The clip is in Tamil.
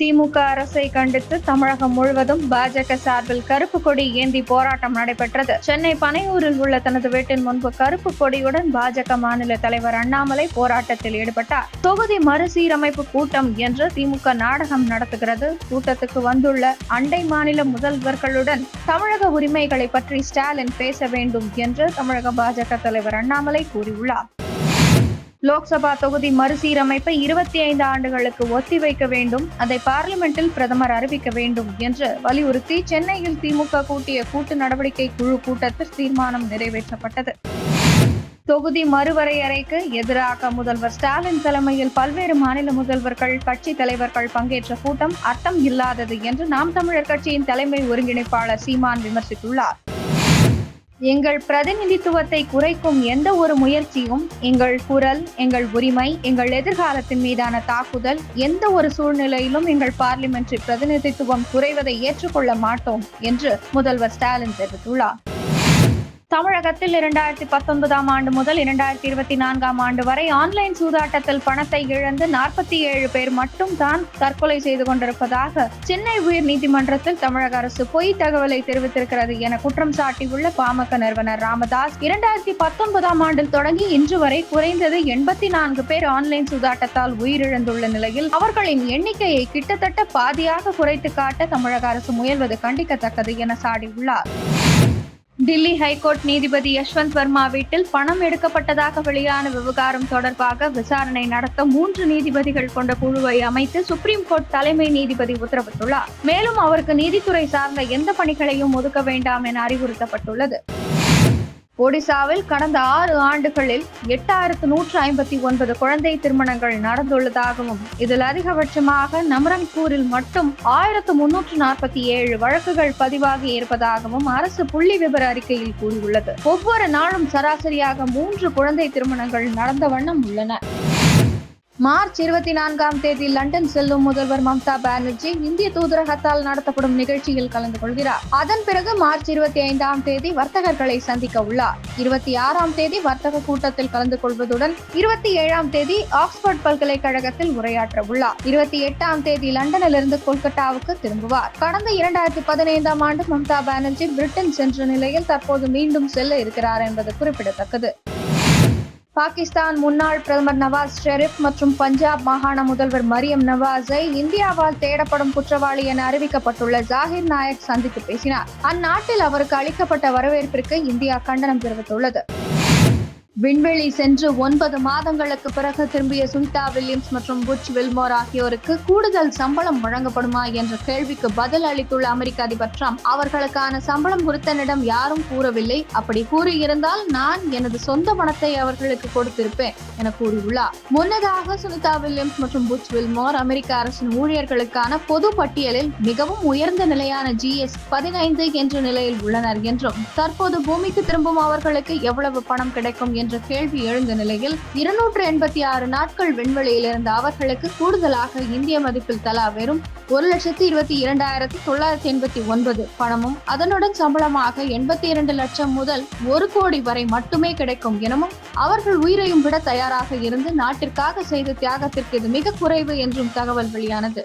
திமுக அரசை கண்டித்து தமிழகம் முழுவதும் பாஜக சார்பில் கருப்பு கொடி ஏந்தி போராட்டம் நடைபெற்றது. சென்னை பனையூரில் உள்ள தனது வீட்டின் முன்பு கருப்பு கொடியுடன் பாஜக மாநில தலைவர் அண்ணாமலை போராட்டத்தில் ஈடுபட்டார். தொகுதி மறுசீரமைப்பு கூட்டம் என்று திமுக நாடகம் நடத்துகிறது. கூட்டத்துக்கு வந்துள்ள அண்டை மாநில முதல்வர்களுடன் தமிழக உரிமைகளை பற்றி ஸ்டாலின் பேச வேண்டும் என்று தமிழக பாஜக தலைவர் அண்ணாமலை கூறியுள்ளார். லோக்சபா தொகுதி மறுசீரமைப்பை இருபத்தி ஐந்து ஆண்டுகளுக்கு ஒத்திவைக்க வேண்டும். அதை பார்லிமெண்டில் பிரதமர் அறிவிக்க வேண்டும் என்று வலியுறுத்தி சென்னையில் திமுக கூட்டிய கூட்டு நடவடிக்கை குழு கூட்டத்தில் தீர்மானம் நிறைவேற்றப்பட்டது. தொகுதி மறுவரையறைக்கு எதிராக முதல்வர் ஸ்டாலின் தலைமையில் பல்வேறு மாநில முதல்வர்கள் கட்சி தலைவர்கள் பங்கேற்ற கூட்டம் அர்த்தம் இல்லாதது என்று நாம் தமிழர் கட்சியின் தலைமை ஒருங்கிணைப்பாளர் சீமான் விமர்சித்துள்ளார். எங்கள் பிரதிநிதித்துவத்தை குறைக்கும் எந்த ஒரு முயற்சியும் எங்கள் குரல் எங்கள் உரிமை எங்கள் எதிர்காலத்தின் மீதான தாக்குதல் எந்த ஒரு சூழ்நிலையிலும் எங்கள் பார்லிமெண்ட்ரி பிரதிநிதித்துவம் குறைவதை ஏற்றுக்கொள்ள மாட்டோம் என்று முதல்வர் ஸ்டாலின் தெரிவித்துள்ளார். தமிழகத்தில் இரண்டாயிரத்தி பத்தொன்பதாம் ஆண்டு முதல் இரண்டாயிரத்தி இருபத்தி நான்காம் ஆண்டு வரை ஆன்லைன் சூதாட்டத்தில் பணத்தை இழந்து நாற்பத்தி ஏழு பேர் மட்டும் தான் தற்கொலை செய்து கொண்டிருப்பதாக சென்னை உயர் நீதிமன்றத்தில் தமிழக அரசு பொய் தகவலை தெரிவித்திருக்கிறது என குற்றம் சாட்டியுள்ள பாமக நிறுவனர் ராமதாஸ். இரண்டாயிரத்தி பத்தொன்பதாம் ஆண்டில் தொடங்கி இன்று வரை குறைந்தது எண்பத்தி நான்கு பேர் ஆன்லைன் சூதாட்டத்தால் உயிரிழந்துள்ள நிலையில் அவர்களின் எண்ணிக்கையை கிட்டத்தட்ட பாதியாக குறைத்து காட்ட தமிழக அரசு முயல்வது கண்டிக்கத்தக்கது என சாடியுள்ளார். டில்லி ஹைகோர்ட் நீதிபதி யஷ்வந்த் வர்மா வீட்டில் பணம் எடுக்கப்பட்டதாக வெளியான விவகாரம் தொடர்பாக விசாரணை நடத்த மூன்று நீதிபதிகள் கொண்ட குழுவை அமைத்து சுப்ரீம் கோர்ட் தலைமை நீதிபதி உத்தரவிட்டுள்ளார். மேலும் அவருக்கு நீதித்துறை சார்ந்த எந்த பணிகளையும் ஒதுக்க வேண்டாம் என அறிவுறுத்தப்பட்டுள்ளது. ஒடிசாவில் கடந்த ஆறு ஆண்டுகளில் எட்டாயிரத்து நூற்று ஐம்பத்தி ஒன்பது குழந்தை திருமணங்கள் நடந்துள்ளதாகவும் இதில் அதிகபட்சமாக நம்ரங்பூரில் மட்டும் ஆயிரத்து முன்னூற்று நாற்பத்தி ஏழு வழக்குகள் பதிவாகி இருப்பதாகவும் அரசு புள்ளி விவர அறிக்கையில் கூறியுள்ளது. ஒவ்வொரு நாளும் சராசரியாக மூன்று குழந்தை திருமணங்கள் நடந்த வண்ணம் உள்ளன. மார்ச் இருபத்தி நான்காம் தேதி லண்டன் செல்லும் முதல்வர் மம்தா பானர்ஜி இந்திய தூதரகத்தால் நடத்தப்படும் நிகழ்ச்சியில் கலந்து கொள்கிறார். அதன் பிறகு மார்ச் இருபத்தி ஐந்தாம் தேதி வர்த்தகர்களை சந்திக்க உள்ளார். இருபத்தி ஆறாம் தேதி வர்த்தக கூட்டத்தில் கலந்து கொள்வதுடன் இருபத்தி ஏழாம் தேதி ஆக்ஸ்போர்ட் பல்கலைக்கழகத்தில் உரையாற்ற உள்ளார். இருபத்தி எட்டாம் தேதி லண்டனிலிருந்து கொல்கத்தாவுக்கு திரும்புவார். கடந்த இரண்டாயிரத்தி பதினைந்தாம் ஆண்டு மம்தா பானர்ஜி பிரிட்டன் சென்ற நிலையில் தற்போது மீண்டும் செல்ல இருக்கிறார் என்பது குறிப்பிடத்தக்கது. பாகிஸ்தான் முன்னாள் பிரதமர் நவாஸ் ஷெரீப் மற்றும் பஞ்சாப் மாகாண முதல்வர் மரியம் நவாஸை இந்தியாவால் தேடப்படும் குற்றவாளி என அறிவிக்கப்பட்டுள்ள ஜாகிர் நாயக் சந்தித்து பேசினார். அந்நாட்டில் அவருக்கு அளிக்கப்பட்ட வரவேற்பிற்கு இந்தியா கண்டனம் தெரிவித்துள்ளது. விண்வெளி சென்று ஒன்பது மாதங்களுக்கு பிறகு திரும்பிய சுனிதா வில்லியம்ஸ் மற்றும் புட்ச் வில்மோர் ஆகியோருக்கு கூடுதல் சம்பளம் வழங்கப்படுமா என்ற கேள்விக்கு பதில் அளித்துள்ள அமெரிக்க அதிபர் ட்ரம்ப் அவர்களுக்கான சம்பளம் குறித்தனிடம் யாரும் கூறவில்லை. அப்படி கூறியிருந்தால் நான் எனது சொந்த பணத்தை அவர்களுக்கு கொடுத்திருப்பேன் என கூறியுள்ளார். முன்னதாக சுனிதா வில்லியம்ஸ் மற்றும் புட்ச் வில்மோர் அமெரிக்க அரசின் ஊழியர்களுக்கான பொது பட்டியலில் மிகவும் உயர்ந்த நிலையான ஜிஎஸ் பதினைந்து என்ற நிலையில் உள்ளனர் என்றும் தற்போது பூமிக்கு திரும்பும் அவர்களுக்கு எவ்வளவு பணம் கிடைக்கும் என்று என்ற கேள்வி எழுந்த நிலையில் இருநூற்று எண்பத்தி ஆறு நாட்கள் விண்வெளியில் இருந்த அவர்களுக்கு கூடுதலாக இந்திய மதிப்பில் தலா வெறும் ஒரு லட்சத்தி இருபத்தி இரண்டாயிரத்தி தொள்ளாயிரத்தி எண்பத்தி ஒன்பது பணமும் அதனுடன் சம்பளமாக எண்பத்தி இரண்டு லட்சம் முதல் ஒரு கோடி வரை மட்டுமே கிடைக்கும் எனவும் அவர்கள் உயிரையும் விட தயாராக இருந்து நாட்டிற்காக செய்த தியாகத்திற்கு இது மிக குறைவு என்றும் தகவல் வெளியானது.